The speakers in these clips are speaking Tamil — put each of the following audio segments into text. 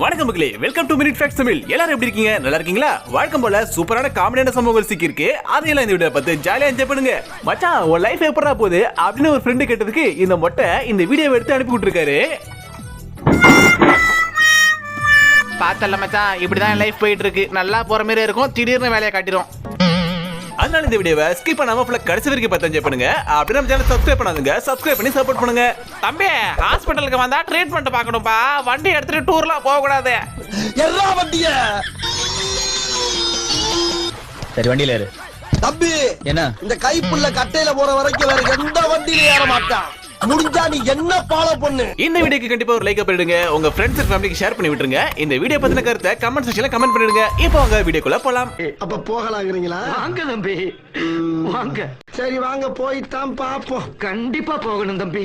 வணக்கம் மக்களே welcome to minute facts Tamil. எல்லாரும் எப்படி இருக்கீங்க? நல்லா இருக்கீங்களா? வழக்கம் போல சூப்பரான காமெடியான சம்பவங்கள் சிக்கிருக்கு அதையெல்லாம் இந்த வீடியோ பார்த்து ஜாலியா என்ஜாய் பண்ணுங்க. மச்சான் உன் லைஃப் எப்படா போகுது? அப்படின்னு ஒரு ஃப்ரெண்டு கேட்டதுக்கு இந்த மொட்டை இந்த வீடியோவை எடுத்து அனுப்பி விட்டுருக்காரு. பார்த்தல மச்சான் இப்படிதான் லைஃப் போயிட்டு இருக்கு. நல்லா போற மாதிரி இருக்கும். திடீர்னு வேலையை காட்டிடும் அதனால இந்த வீடியோவை ஸ்கிப் பண்ணாம ஃபுல்லா கடைசி வரைக்கும் பார்த்து என்ஜாய் பண்ணுங்க. அப்படி நம்ம சேனல் சப்ஸ்கிரைப் பண்ணாதுங்க. சப்ஸ்கிரைப் பண்ணி சப்போர்ட் பண்ணுங்க. தம்பி ஹாஸ்பிட்டலுக்கு வந்தா ட்ரீட்மெண்ட் பார்க்கணும்பா. வண்டி எடுத்துட்டு டூர்லாம் போக கூடாது எல்லா வண்டிய! சரி வண்டியில ஏறு. தம்பி என்ன? இந்த கைப்புள்ள கட்டையில போற வரைக்கும் வேற எந்த வண்டியில ஏற மாட்டான். முடிஞ்சா நீ என்ன ஃபாலோ பண்ணு? இந்த வீடியோக்கு கண்டிப்பா ஒரு லைக் பண்ணிடுங்க உங்க ஃப்ரெண்ட்ஸ் அண்ட் ஃபேமிலிக்கு ஷேர் பண்ணி விட்டுருங்க. இந்த வீடியோ பத்தின கருத்தை கமெண்ட் செக்ஷன்ல கமெண்ட் பண்ணிடுங்க. இப்போ உங்க வீடியோக்குள்ள போலாம். அப்ப போகலாங்கிறீங்களா? வாங்க தம்பி. வாங்க. சரி வாங்க போய்தான் பாப்போம். கண்டிப்பா போகணும் தம்பி.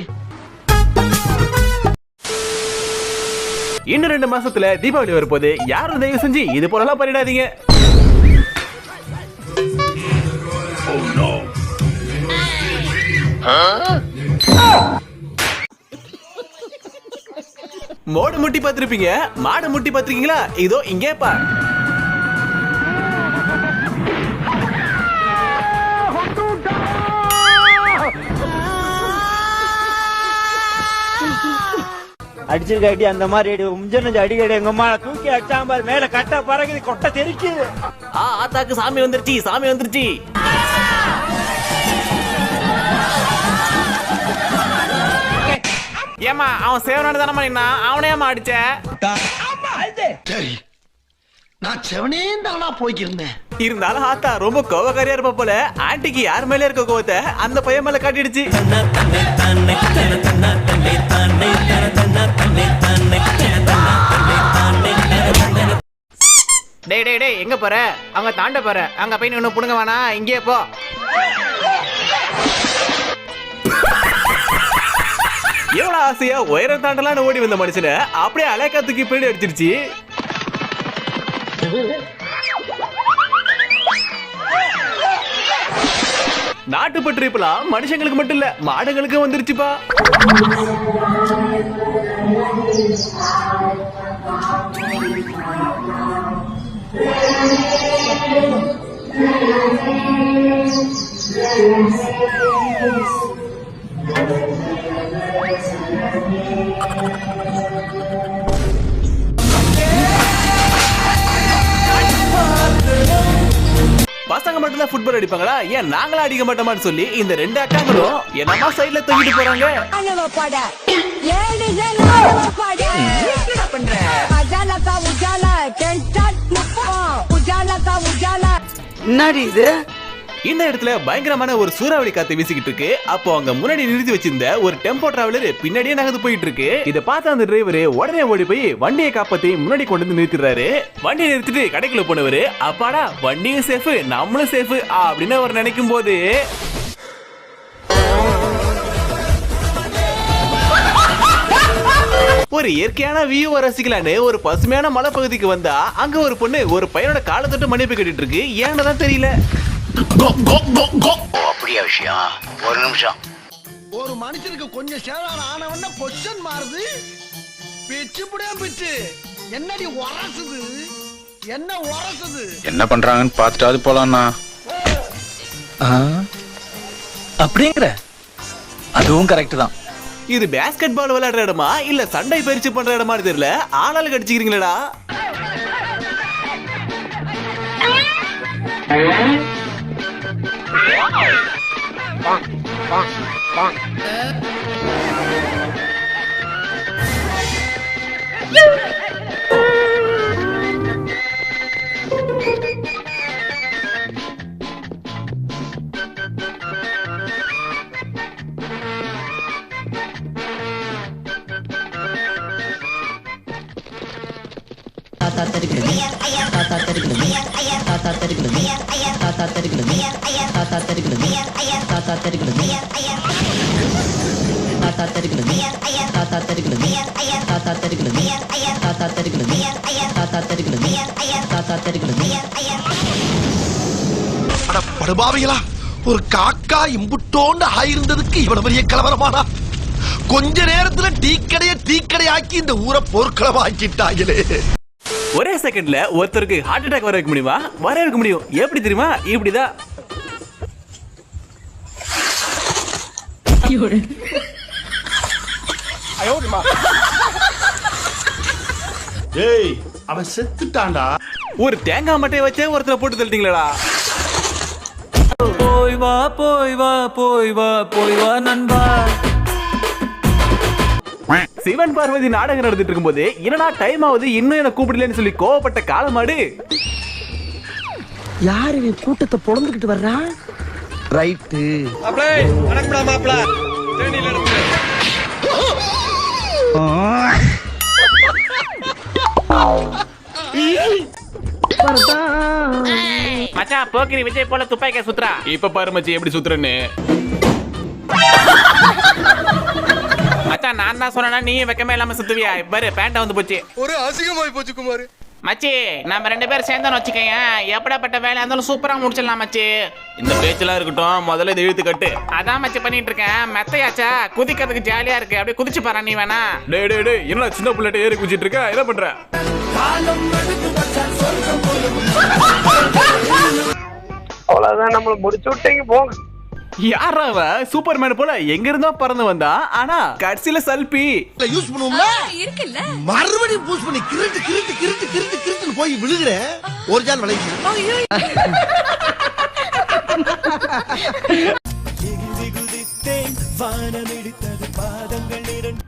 இன்னும் ரெண்டு மாசத்துல தீபாவளி வரப்போகுது. யாரும் தயவு செஞ்சு இது போலலாம் பண்ணிடாதீங்க. மோடு முட்டி பார்த்திருப்பீங்க. மாடு முட்டி பார்த்திருக்கீங்களா? இதோ இங்கே பா அடிச்சிருக்காட்டி அந்த மாதிரி முஞ்சனஞ்சு அடிக்கடி எங்க அம்மா தூக்கி அடிச்சாம்பார் மேல கட்ட பறகுது கொட்டை தெரிக்குது ஆ ஆத்தாக்கு சாமி வந்துருச்சு சாமி வந்துருச்சு. ஏமா அவன் சேவனோட தானே பண்ணினா அவனே ஏமா அடிச்ச? சரி நான் செவனே தானா போய்க்கிருந்தேன். இருந்தாலும் ஆத்தா ரொம்ப கோவக்காரியா இருப்பா போல ஆன்ட்டிக்கு யார் மேல இருக்க கோவத்தை அந்த பையன் மேல காட்டிடுச்சு. டேய் டேய் டேய் எங்க போற? அங்க தாண்ட போற. அங்க போய் ஒண்ணு புடுங்க வேணாம். இங்கே போ. எவ்வளவு ஆசையா உயரம் தாண்டலான்னு ஓடி வந்த மனுஷனை அப்படியே அலைக்கா தூக்கி பின்னாடி அடிச்சிருச்சு நாட்டுப்பற்று இப்பலாம் மனுஷங்களுக்கு மட்டும் இல்ல மாடுகளுக்கு வந்துருச்சுப்பா. பசங்க மட்டும் தான் ஃபுட்பால் அடிப்பாங்களா? ஏன் நாங்களா அடிக்க மாட்டோமான்னு சொல்லி இந்த ரெண்டு அக்காங்களும் என்னமா சைடுல தூக்கிட்டு போறாங்க. ஆணவ பட. இந்த இடத்துல பயங்கரமான ஒரு சூறாவளி காத்து வீசிக்கிட்டு இருக்கு. அப்போ அங்க முன்னாடி நிறுத்தி வச்சிருந்த ஒரு டெம்போ டிராவலர் பின்னாடியே நகர்ந்து போயிட்டு இருக்கு. இதை பார்த்த அந்த டிரைவர் உடனே ஓடி போய் வண்டியை காப்பாத்தி முன்னாடி கொண்டு வந்து நிறுத்திடுறாரு. வண்டியை நிறுத்திட்டு கடைக்குள்ள போனவரு அப்பாடா வண்டியும் சேஃப் நம்மளும் சேஃப் அப்படின்னு அவர் நினைக்கும் போது ஒரு இயற்கையான வியூவை ரசிக்கலான்னு ஒரு பசுமையான மலைப்பகுதிக்கு வந்தா அங்க ஒரு பொண்ணு ஒரு பையனோட காலத்தொட்டு மன்னிப்பு கட்டிட்டு இருக்கு. ஏன்னு தான் தெரியல. அப்படியா விஷயம்? ஒரு நிமிஷம். ஒரு மனுஷனுக்கு கொஞ்சம் சேதார ஆனவன பொச்சன் மாறுது. பிச்சு புடியா பிச்சு. என்னடி உரசுது? என்ன உரசுது? என்ன பண்றாங்கன்னு பார்த்துட்டாவது போலாம்ண்ணா. அப்படிங்கிற? அதுவும் கரெக்ட் தான். இது பேஸ்கெட் பால் விளையாடுற இடமா? இல்ல சண்டை பயிற்சி பண்ற இடமா தெரியல. ஆளாளுக்கு அடிச்சுக்கிறீங்களா Bonk, bonk, bonk. Uh. தாத்தா தருகிறது தாத்தா தருகிறது தாத்தா தருகிறது தாத்தா தருகிறது தாத்தா தருகிறது தாத்தா தருகிறது தாத்தா தருகிறது தாத்தா தருகிறது தாத்தா தருகிறது தாத்தா தருகிறது தாத்தா தருகிறது தாத்தா தருகிறது அட படுபாவிகளா ஒரு காக்கா இம்புட்டோண்டு ஆயிருந்ததுக்கு இவ்வளவு பெரிய கலவரமானா கொஞ்ச நேரத்துல டீ கடைய டீ கடையாக்கி இந்த ஊரை போர்க்களமாக்கிட்டாங்களே ஒரே செகண்ட்ல ஒருத்தருக்கு ஹார்ட் அட்டாக் வர வைக்க முடியுமா? வர வைக்க முடியும். எப்படி தெரியுமா? இப்படிதான். ஏய் அவன் செத்துட்டான்டா. ஒரு தேங்காய் மட்டையை வச்சே ஒருத்தரை போட்டு தள்ளிட்டீங்களா போய் வா போய் வா போய் வா போய் வா நண்பா. சிவன் பார்வதி நாடகம் நடந்துட்டு இருக்கும்போது என்னடா டைம் ஆகுது? இன்னும் என்ன கூப்பிடலன்னு சொல்லி கோவப்பட்ட காலமாடு? யாரு இவன் கூட்டத்தை பொழந்துகிட்டு வர்றான் ரைட்டு மச்சான் போக்கிரி விஜய் போல துப்பாக்கிய சுத்துறா. இப்ப பாரு மச்சி எப்படி சுத்துறேன்னு. மச்சான் நான் தான் சொன்னா நீ வெக்கமே இல்லாம சுத்துவியா? பாரு பேண்ட வந்து போச்சு. ஒரு அசிங்கமாய் போச்சு குமார். மச்சி நம்ம ரெண்டு பேரும் சேர்ந்தோன்னு வச்சுக்கோங்க எப்படிப்பட்ட வேலையா இருந்தாலும் சூப்பரா முடிச்சிடலாம் மச்சி. இந்த பேச்செல்லாம் இருக்கட்டும் முதல்ல இதை இழுத்து கட்டு. அதான் மச்சி பண்ணிட்டு இருக்கேன் மெத்தையாச்சா? குதிக்கிறதுக்கு ஜாலியா இருக்கு. அப்படியே குதிச்சு பாரு நீ வேணா. டேய் டேய் டேய் என்னடா சின்ன பிள்ளைட்ட ஏறி குச்சிட்டு இருக்க? என்ன பண்ற? அவ்வளவுதான் நம்மள முடிச்சு விட்டீங்க போங்க. யாரா அவன் சூப்பர்மேன் போல எங்க இருந்தோ பறந்து வந்தான் ஆனா கடைசியில சல்பி. யூஸ் பண்ணுவோம்ல? மறுபடியும் பூஸ் பண்ணி கிருட்டு கிருட்டு கிருட்டு கிருட்டு கிருட்டுன்னு போய் விழுகிற ஒரு ஜான் விளைச்சு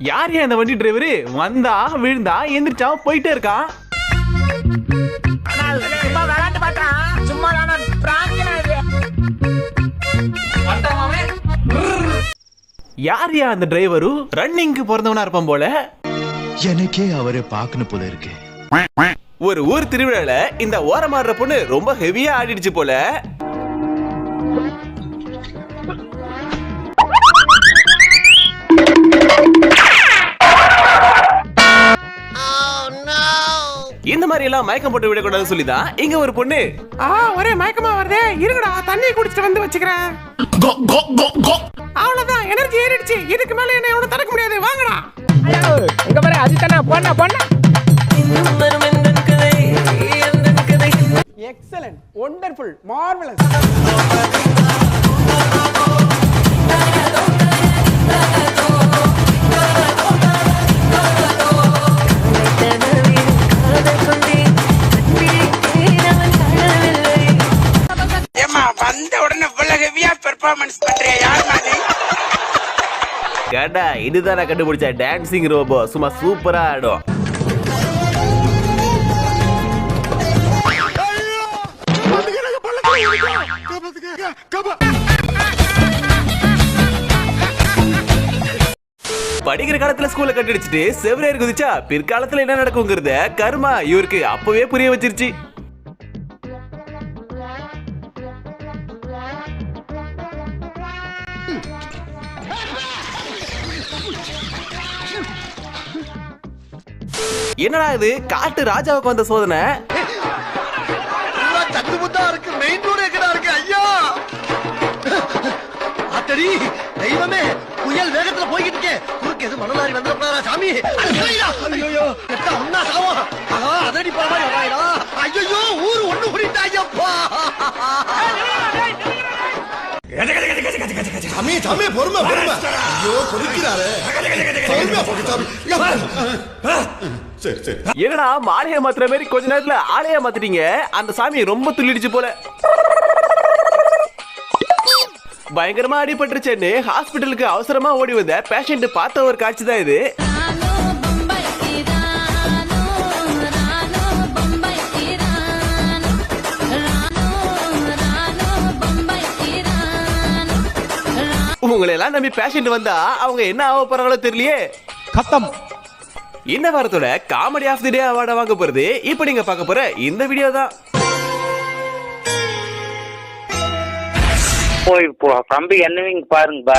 யார் ஏன் அந்த வண்டி டிரைவரு வந்தா விழுந்தா எந்திரிச்சா போயிட்டே இருக்கான் யார் யா அந்த டிரைவரு ரன்னிங்க்கு பிறந்தவனா இருப்பான் போல. எனக்கே அவரை பார்க்கணும் போல இருக்கு. ஒரு ஊர் திருவிழால இந்த ஓரமாடுற பொண்ணு ரொம்ப ஹெவியா ஆடிடுச்சு போல. இந்த மாதிரி எல்லாம் மயக்கம் போட்டு விடக்கூடாதுன்னு சொல்லி தான் இங்க ஒரு பொண்ணு. ஆ ஒரே மயக்கமா வருதே. இருங்கடா தண்ணி குடிச்சிட்டு வந்து வச்சுக்கிறேன். எனர்ஜி ஏறிடுச்சு. இதுக்கு மேல என்ன எவ்வளவு தடுக்க முடியாது. வாங்கடா. இங்க பாரு அதுதானே பொண்ணா பொண்ணா. எக்ஸலன்ட் ஒண்டர்ஃபுல் மார்வலஸ் கேட்டா இதுதான் நான் கண்டுபிடிச்ச டான்சிங் ரோபோ சும்மா சூப்பரா ஆடும். படிக்கிற காலத்துல ஸ்கூல்ல கட்டடிச்சிட்டு செவரேர் குதிச்சா பிற்காலத்துல என்ன நடக்குங்கிறத கர்மா இவருக்கு அப்பவே புரிய வச்சிருச்சு. என்னடா இது? காட்டு ராஜாவுக்கு வந்த சோதனை? தட்டு முத்தா இருக்கு மெயின் ரோடு எங்கடா இருக்கு ஐயா! ஆத்தடி தெய்வமே புயல் வேகத்துல போய்கிட்டு இருக்கே. குறுக்கு எது மணலாரி வந்துட போறா சாமி ஐயோ எட்டா ஒன்னா சாவா. ஆஹா அதடி போற மாதிரி வராயிடா ஐயோ ஊர் ஒண்ணு கூடிட்டாயப்பா சாமி சாமி பொறுமை பொறுமை. ஐயோ கொதிக்கிறாரு. பொறுமையா போக்கு சாமி. சரி சரி. என்னடா மாலையை மாத்துற மாதிரி கொஞ்ச நேரத்துல ஆளையா மாத்திட்டீங்க. அந்த சாமி ரொம்ப துள்ளிடுச்சு போல. பயங்கரமா அடிபட்டுருச்சேன்னு ஹாஸ்பிட்டலுக்கு அவசரமா ஓடி வந்த பேஷண்ட் பார்த்த ஒரு காட்சி தான் இது. உங்களை எல்லாம் நம்பி பேஷண்ட் வந்தா அவங்க என்ன ஆக போறாங்களோ தெரியலையே. கத்தம். இந்த வாரத்தோட காமெடி ஆஃப் தி டே அவார்டை வாங்க போறது இப்போ நீங்க பார்க்க போற இந்த வீடியோ தான். போய் போ தம்பி என்னவீங்க பாருங்க பா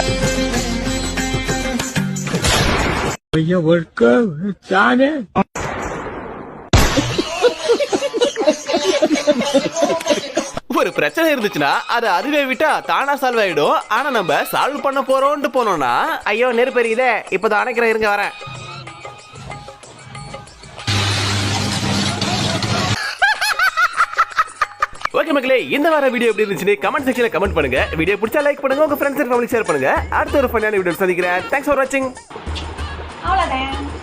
ஒரு பிரச்சனை இருந்துச்சுன்னா அது அதுவே விட்டா தானா சால்வ் ஆயிடும். ஆனா நம்ம சால்வ் பண்ண போறோம்னு போனோம்னா ஐயோ நெருப்பு எரியுதே. இப்பதான் அணைக்கிறேன் இருங்க வரேன். ஓகே மக்களே இந்த வார வீடியோ எப்படி இருந்துச்சுன்னு கமெண்ட் செக்ஷன்ல கமெண்ட் பண்ணுங்க. வீடியோ பிடிச்சா லைக் பண்ணுங்க உங்க ஃப்ரெண்ட்ஸ் அண்ட் ஃபேமிலி ஷேர் பண்ணுங்க. அடுத்த ஒரு ஃபன்னான வீடியோ சந்திக்கிறேன். தேங்க்ஸ் ஃபார் வாட்சிங் அவ்வளவுதான்.